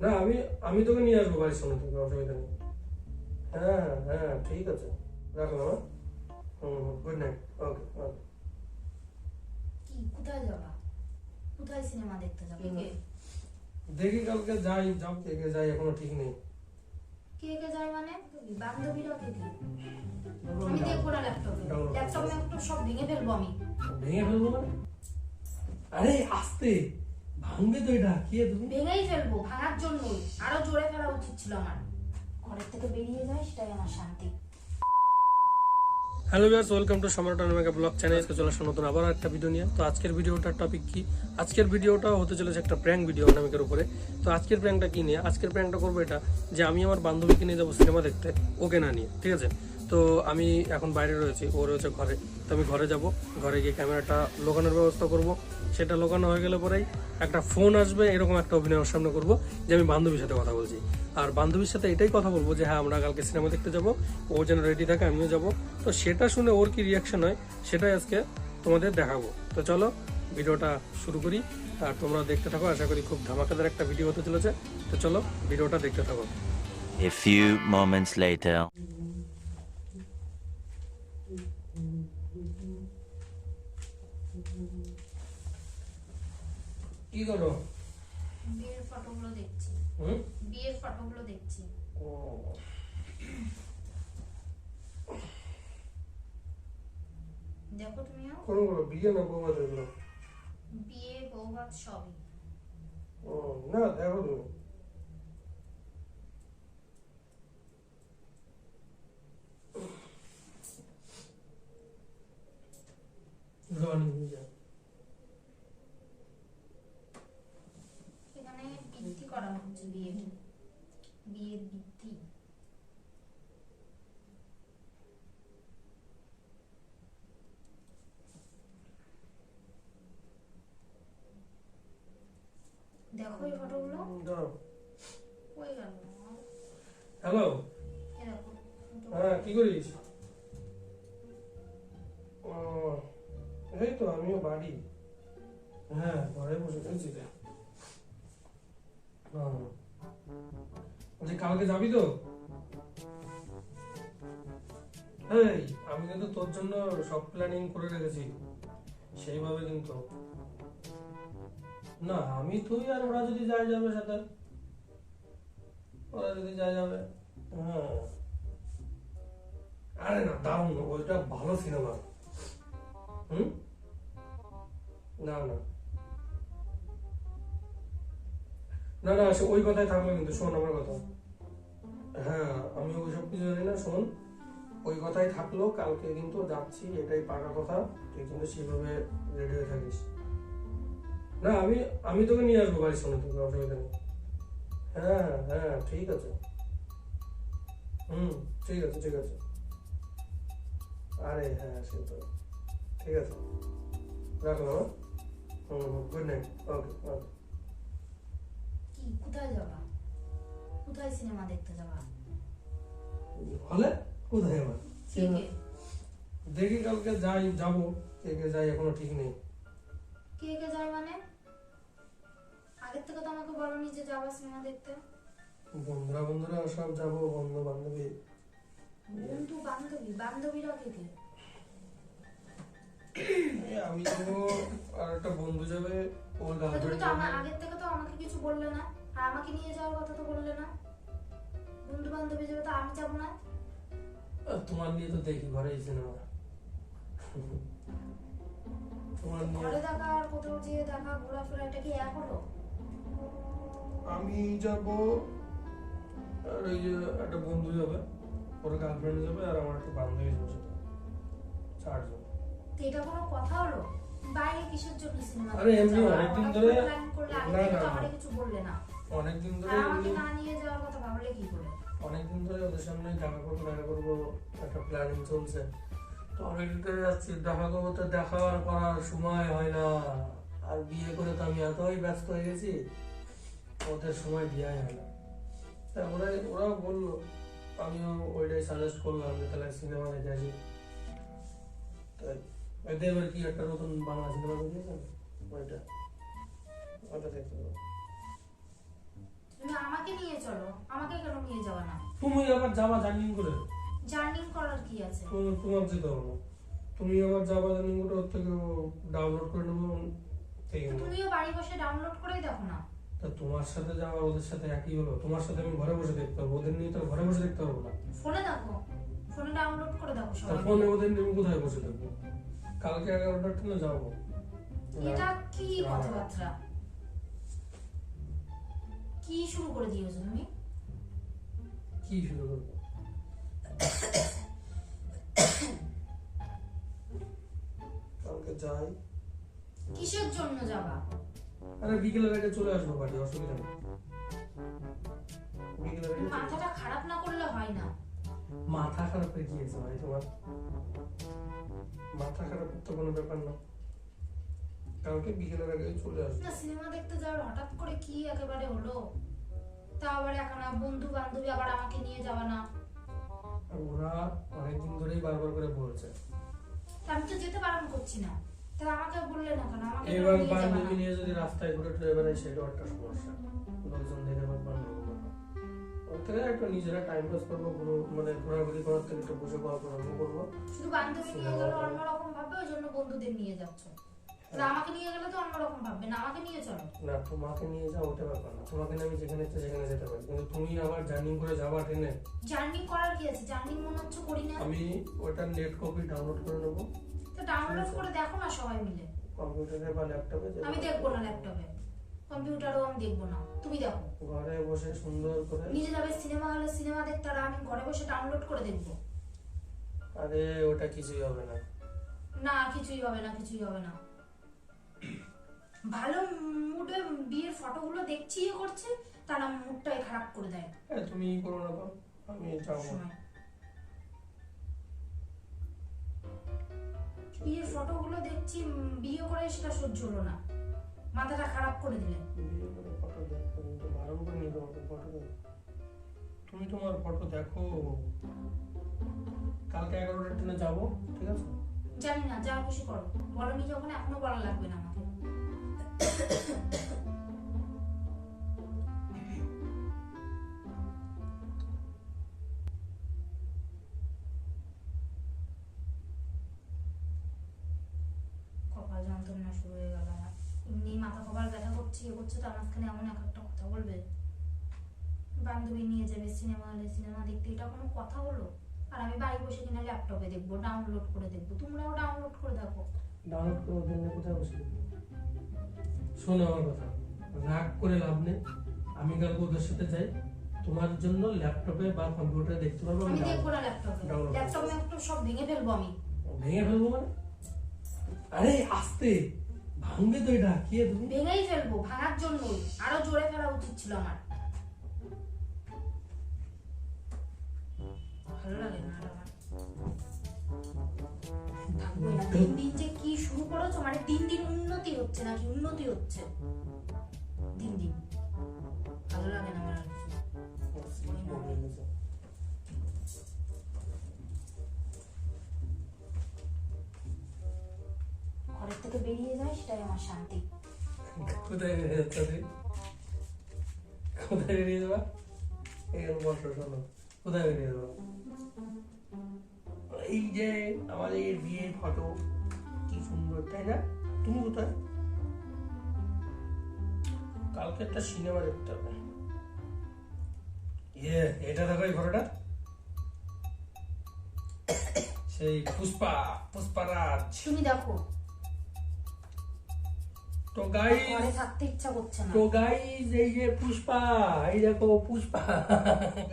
না আমি আমি তোকে নিয়ে আসব বাড়ির সামনে থেকে অসুবিধা নেই হ্যাঁ হ্যাঁ ঠিক আছে। রাখলাম হ্যাঁ? হুম গুড নাইট ওকে ওকে কি কোথায় যাবা? কোথায় সিনেমা দেখতে যাবে? কে দেখি কালকে যাই যাব কে কে যাই এখনও ঠিক নেই। কে কে যায় মানে? বান্ধবীরা কে কে? আমি দেখব না ল্যাপটপে ল্যাপটপ ল্যাপটপ সব ভেঙে ফেলব আমি। ভেঙে ফেলব না আরে আস্তে! ভাঙবে তো এটা কে তুমি ভেঙেই ফেলব ভাঙার জন্যই। আরও জোরে ফেলা উচিত ছিল আমার। ঘরের থেকে বেরিয়ে যায় সেটাই আমার শান্তি। হ্যালো ভিউয়ার্স ওয়েলকাম টু সম্রাট অনিমেকা ব্লগ চ্যানেল আজকে চলে আসছে নতুন আবার একটা ভিডিও নিয়ে। তো আজকের ভিডিওটার টপিক কি? আজকের ভিডিওটা হতে চলেছে একটা প্র্যাঙ্ক ভিডিও অনামিকার উপরে। তো আজকের প্র্যাঙ্কটা কি নিয়ে? আজকের প্র্যাঙ্কটা করব এটা যে আমি আমার বান্ধবীকে নিয়ে যাব সিনেমা দেখতে ওকে না নিয়ে ঠিক আছে? তো আমি এখন বাইরে রয়েছি, ও রয়েছে ঘরে। তো আমি ঘরে যাব, ঘরে গিয়ে ক্যামেরাটা লোকানোর ব্যবস্থা করব। সেটা লোকানো হয়ে গেলে পরেই একটা ফোন আসবে, এরকম একটা অভিনয় ওর সামনে করব, যে আমি বান্ধবীর সাথে কথা বলছি। আর বান্ধবীর সাথে এটাই কথা বলব যে হ্যাঁ আমরা কালকে সিনেমা দেখতে যাব, ও যেন রেডি থাকে, আমিও যাব। তো সেটা শুনে ওর কি রিয়াকশন হয়, সেটাই আজকে তোমাদের দেখাবো। তো চলো, ভিডিওটা শুরু করি। আর তোমরা দেখতে থাকো, আশা করি খুব ধামাকাদার একটা ভিডিও হতে চলেছে। তো চলো, ভিডিওটা দেখতে থাকো। A few moments later. কি করো? বিয়ের ফটোগুলো দেখছি। হুম? বিয়ের ফটোগুলো দেখছি। ও। দেখো তুমিও কোনগুলো? বিয়ে না বৌমা দেখল বিয়ে বৌভাত সবই। ও না দেখো তুমি। রনি যা এখানে বৃদ্ধি করা হচ্ছে বিয়ের বিয়ের বৃদ্ধি দেখো এই ফটোগুলো দাঁড়াও কই গেল হ্যালো হ্যাঁ কি করিস? ও এই তো আমিও বাড়ি। হ্যাঁ ঘরে বসে রে হ্যাঁ কালকে যাবি তো? এই আমি কিন্তু তোর জন্য সব প্ল্যানিং করে রেখেছি। সেইভাবে কিন্তু। না আমি তুই আর ওরা যদি যায় যাবে সাথে। ওরা যদি যায় যাবে। হ্যাঁ। আরে না, দারুণ ওইটা ভালো সিনেমা। হুম? না না। না না, সে ওই কথাই থাকল কিন্তু, শোন আমার কথা। হ্যাঁ আমি ওইসব কিছু জানি না, শোন। ওই কথাই থাকল, কালকে কিন্তু যাচ্ছি, এটাই পাকা কথা। তুই কিন্তু সেভাবে রেডি হয়ে থাকিস। না, আমি আমি তোকে নিয়ে আসব বাড়ির সামনে থেকে অসুবিধা নেই। হ্যাঁ হ্যাঁ ঠিক আছে। হুম ঠিক আছে ঠিক আছে। আরে হ্যাঁ সে তো। ঠিক আছে। রাখলাম হ্যাঁ? হুম হুম গুড নাইট ওকে ওকে কি কোথায় যাবা? কোথায় সিনেমা দেখতে যাবা? হলে? কোথায় আমার কে কে দেখি কালকে যাই যাব। কে কে যাই এখনও ঠিক নেই। কে কে যায় মানে? আগের থেকে তো আমাকে বলনি যে যাবা সিনেমা দেখতে? বন্ধুরা বন্ধুরা সব যাব বন্ধু বান্ধবী। বন্ধু বান্ধবী? বান্ধবীরা কে কে? আমি যাব আর একটা বন্ধু যাবে ওর গার্লফ্রেন্ড যাবে। আগের থেকে তো আমাকে কিছু বললে না আর আমাকে নিয়ে যাওয়ার কথা তো বললে না। বন্ধু বান্ধবী যাবে তো আমি যাব না? তোমার নিয়ে তো দেখি ঘরে সিনেমা তোমার নিয়ে ঘরে দেখা আর কোথাও যেয়ে দেখা ঘোরাফেরা এটা কি এক হলো? আমি যাব আর ওই যে একটা বন্ধু যাবে ওর গার্লফ্রেন্ড যাবে আর আমার একটা বান্ধবী যাবে চারজন। এটা কোনো কথা হলো? বাইরে কিসের জন্য সিনেমা আরে এমনি অনেকদিন ধরে- প্ল্যান করলে আগে না, না, আমারে কিছু বললে না। অনেকদিন ধরে আমাকে না নিয়ে যাওয়ার কথা ভাবলে কি করে? অনেকদিন ধরে ওদের সামনে দেখা করব দেখা করব একটা প্ল্যানিং চলছে। তো অনেকদিন ধরে যাচ্ছি দেখা করব তো দেখা করার সময় হয় না। আর বিয়ে করে তো আমি এতই ব্যস্ত হয়ে গেছি ওদের সময় দেওয়াই হয় না। তারপরে ওরা বলল আমিও ওইটাই সাজেস্ট করলাম যে তাহলে সিনেমা দেখে আসি তাই এতে এবার কি একটা নতুন বাংলা সিনেমা বেরিয়েছে না? ওইটা ওটা দেখতে পাবো। তুমি আমার চলো আমাকে কেন নিয়ে যাওয়া না? তুমি আবার যাবা জার্নিং করে? জার্নিং করার কি আছে? তোমার যেতে হবে না। তুমি আবার যাবা জার্নিং করে ওর থেকে ডাউনলোড করে নেব। তুমিও বাড়ি বসে ডাউনলোড করেই দেখো না? তা তোমার সাথে যাওয়া ওদের সাথে একই হলো তোমার সাথে আমি ঘরে বসে দেখতে পারব ওদের নিয়ে তো ঘরে বসে দেখতে পারব না। ফোনে দেখো ফোনে ডাউনলোড করে দেখো সবাই ফোনে ওদের নিয়ে কোথায় বসে দেখব কালকে এগারোটার ট্রেনে যাব। এটা কি কথাবার্তা? কি শুরু করে দিয়েছ তুমি? কি শুরু করব? কালকে যাই। কিসের জন্য যাবা? আরে বিকেলের আগে চলে আসব বাড়ি অসুবিধা নেই। বিকেলের আগে মাথাটা খারাপ না করলে হয় না। মাথা খারাপ হয়ে গিয়েছে ভাই তোমার। মাথা খারাপ তো কোনো ব্যাপার না। কালকে বিকেলের আগে চলে আসব। না সিনেমা দেখতে যাওয়ার হঠাৎ করে কি একেবারে হলো? তা আবার এখন বন্ধু বান্ধবী আবার আমাকে নিয়ে যাবা না। ওরা অনেকদিন ধরেই বারবার করে বলছে। আমি তো যেতে বারণ করছি না। তা আমাকে বললে না কেন? আমাকে এবার বান্ধবী নিয়ে যদি রাস্তায় ঘুরে টুরে বেড়াই সেটাও একটা সমস্যা। লোকজন দেখে আবার বান্ধবী। ওর থেকে একটু নিজেরা টাইম পাস করব ঘুরো মানে ঘোরাঘুরি করার থেকে একটু বসে গল্প করব। শুধু বান্ধবী নিয়ে গেলে অন্যরকম ভাববে ওই জন্য বন্ধুদের নিয়ে যাচ্ছ। তা আমাকে নিয়ে গেলে তো অন্যরকম ভাববে। না আমাকে নিয়ে চলো। না তোমাকে নিয়ে যাও ওটা ব্যাপার না। তোমাকে আমি যেখানে ইচ্ছে সেখানে যেতে পারি। কিন্তু তুমি আবার জার্নি করে যাবা ট্রেনে? জার্নি করার কি আছে? জার্নি মনে হচ্ছে করি না। আমি ওটা নেট কপি ডাউনলোড করে নেব। তো ডাউনলোড করে দেখো না সবাই মিলে। কম্পিউটারে বা ল্যাপটপে আমি দেখব না ল্যাপটপে। কম্পিউটারও আমি দেখব না। তুমি দেখো। ঘরে বসে সুন্দর করে নিজে যাবে সিনেমা হলে সিনেমা দেখতে আর আমি ঘরে বসে ডাউনলোড করে দেখব। আরে ওটা কিছুই হবে না। না কিছুই হবে না কিছুই হবে না। ভালো মুডে বিয়ের ফটোগুলো দেখছি ইয়ে করছে তারা মুডটাই খারাপ করে দেয়। হ্যাঁ তুমি করো না আমি যাব। বিয়ের ফটোগুলো দেখছি বিয়ে করে সেটা সহ্য হলো না। মাথাটা খারাপ করে দিলেন বিয়ে করে ফটো দেখো তুমি তো বারণ করে নিয়ে তোমাকে ফটো তুমি তোমার ফটো দেখো। কালকে এগারোটার ট্রেনে যাব ঠিক আছে? জানি না যা খুশি করো। বলো যখন এখনও বলা লাগবে না আমাকে। কপাল ব্যথা করছে ইয়ে করছে তার মাঝখানে এমন এক একটা কথা বলবে। বান্ধবী নিয়ে যাবে সিনেমা হলে সিনেমা দেখতে এটা কোনো কথা হলো? আর আমি বাড়ি বসে কিনা ল্যাপটপে দেখব ডাউনলোড করে দেখব তোমরাও ডাউনলোড করে দেখো। ডাউনলোড করে ওদের কোথায় বসে? শোনো আমার কথা রাগ করে লাভ নেই। আমি কালকে ওদের সাথে যাই তোমার জন্য ল্যাপটপে বা কম্পিউটারে দেখতে পারব আমি দেখব না ল্যাপটপে। ল্যাপটপে একটু সব ভেঙে ফেলব আমি। ভেঙে ফেলব মানে? আরে আস্তে। ভাঙবে তো এটা কে তুমি ভেঙেই ফেলব ভাঙার জন্য আরও জোরে ফেলা উচিত ছিল আমার। ভালো লাগে না থাকবোই না। দিন যে কি শুরু করেছ মানে দিন দিন উন্নতি হচ্ছে নাকি? উন্নতি হচ্ছে। দিন দিন। থেকে বেরিয়ে যায় সেটাই আমার শান্তি। কোথায় বেরিয়ে যাচ্ছ কোথায় বেরিয়ে যাবা? এখানে বসো শোনো কোথায় বেরিয়ে যাবা? এই যে আমাদের বিয়ের ফটো কি সুন্দর তাই না? তুমি কোথায়? কালকে একটা সিনেমা দেখতে হবে। ইয়ে এটা দেখো এই ফটোটা। সেই পুষ্পা পুষ্পারাজ তুমি দেখো। তো গাই ঘরে থাকতে ইচ্ছা করছে না। তো গাইজ এই যে পুষ্পা এই দেখো পুষ্পা।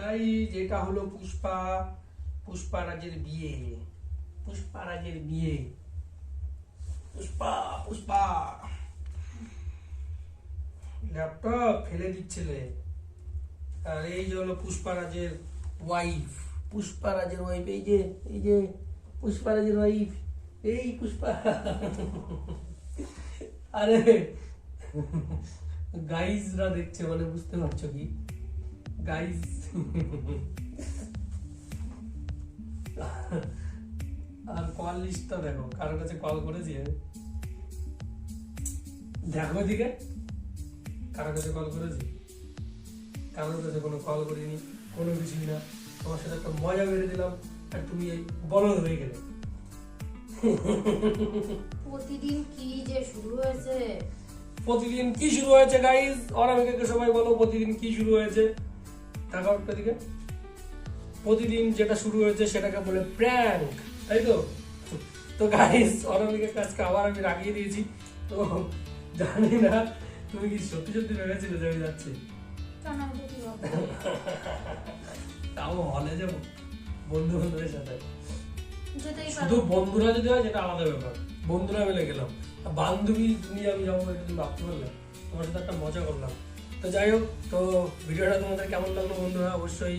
গাইজ এটা হলো পুষ্পা পুষ্পারাজের বিয়ে। পুষ্পারাজের বিয়ে। পুষ্পা পুষ্পা। ল্যাপটপ ফেলে দিচ্ছিলে। আর এই যে হলো পুষ্পারাজের ওয়াইফ পুষ্পারাজের ওয়াইফ এই যে এই যে পুষ্পারাজের ওয়াইফ এই পুষ্পা। আরে গাইজরা দেখছে মানে বুঝতে পারছ কি? গাইজ আর কল লিস্টটা দেখো, কারোর কাছে কল করেছি? দেখো এদিকে। কারোর কাছে কল করেছি? কারোর কাছে কোনো কল করিনি, কোনো কিছুই না। তোমার সাথে একটা মজা বেড়ে দিলাম, আর তুমি বলদ হয়ে গেলে। প্রতিদিন কি যে শুরু হয়েছে? প্রতিদিন কি শুরু হয়েছে গাইজ অনামিকাকে সবাই বলো প্রতিদিন কি শুরু হয়েছে? তাকাও একটা দিকে প্রতিদিন যেটা শুরু হয়েছে সেটাকে বলে প্র্যাঙ্ক তাই তো? তো গাইজ অনামিকার কাজকে আবার আমি রাগিয়ে দিয়েছি। তো জানি না তুমি কি সত্যি সত্যি ভেবেছিলে যে আমি যাচ্ছি? তাও হলে যাব বন্ধু বান্ধবের সাথে শুধু বন্ধুরা যদি হয় যেটা আলাদা ব্যাপার। বন্ধুরা মিলে গেলাম। বান্ধবী তুমি আমি যাব এটা তুমি ভাবতে পারলে তোমার সাথে একটা মজা করলাম। তো যাই হোক তো ভিডিওটা তোমাদের কেমন লাগল বন্ধুরা? অবশ্যই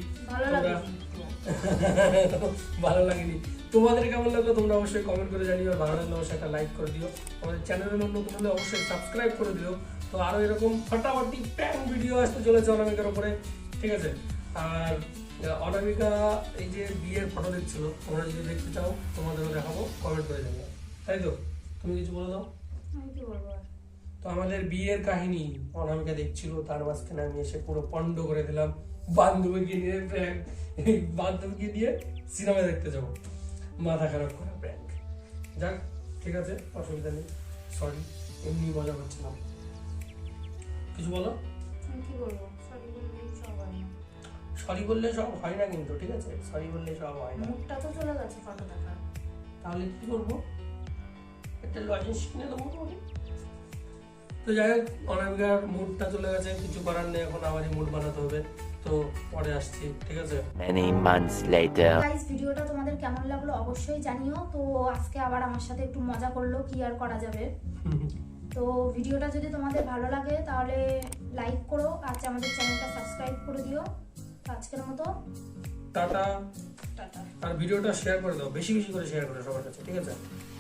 ভালো লাগেনি। তোমাদের কেমন লাগল তোমরা অবশ্যই কমেন্ট করে জানিও। আর ভালো লাগলে অবশ্যই একটা লাইক করে দিও। আমাদের চ্যানেলের নতুন হলে অবশ্যই সাবস্ক্রাইব করে দিও। তো আরও এরকম ফাটাফাটি প্যান ভিডিও আসতে চলেছে অনামিকার উপরে। ঠিক আছে? আর অনামিকা এই যে বিয়ের ফটো দেখছিল তোমরা যদি দেখতে চাও তোমাদেরও দেখাবো কমেন্ট করে জানিও। তাই তো? তুমি কিছু বলে দাও। তো আমাদের বিয়ের কাহিনী অনামিকা দেখছিল তার মাঝখানে আমি এসে পুরো পণ্ড করে দিলাম। বান্ধবীকে নিয়ে প্র্যাঙ্ক বান্ধবীকে নিয়ে সিনেমা দেখতে যাব। মাথা খারাপ করা প্র্যাঙ্ক যাক ঠিক আছে অসুবিধা নেই। সরি এমনি মজা করছিলাম। কিছু বলো? কি বলব? সরি বললেই সব হয় না। সরি বললে সব হয় না কিন্তু ঠিক আছে? সরি বললে সব হয় না। মুখটা তো চলে গেছে ফটো দেখার তাহলে কি করব? একটা লজেন্স কিনে দেবো তোমাকে তো যাই হোক অনামিকার মুডটা চলে গেছে কিছু করার নেই এখন আবারই মুড বানাতে হবে। তো পরে আসছি ঠিক আছে? Many months later. গাইস ভিডিওটা তোমাদের কেমন লাগল অবশ্যই জানিও। তো আজকে আবার আমার সাথে একটু মজা করল কি আর করা যাবে। তো ভিডিওটা যদি তোমাদের ভালো লাগে তাহলে লাইক করো আর আমাদের চ্যানেলটা সাবস্ক্রাইব করে দিও। আজকের মতো। টাটা। টাটা। আর ভিডিওটা শেয়ার করে দাও বেশি বেশি করে শেয়ার করে সবার কাছে ঠিক আছে?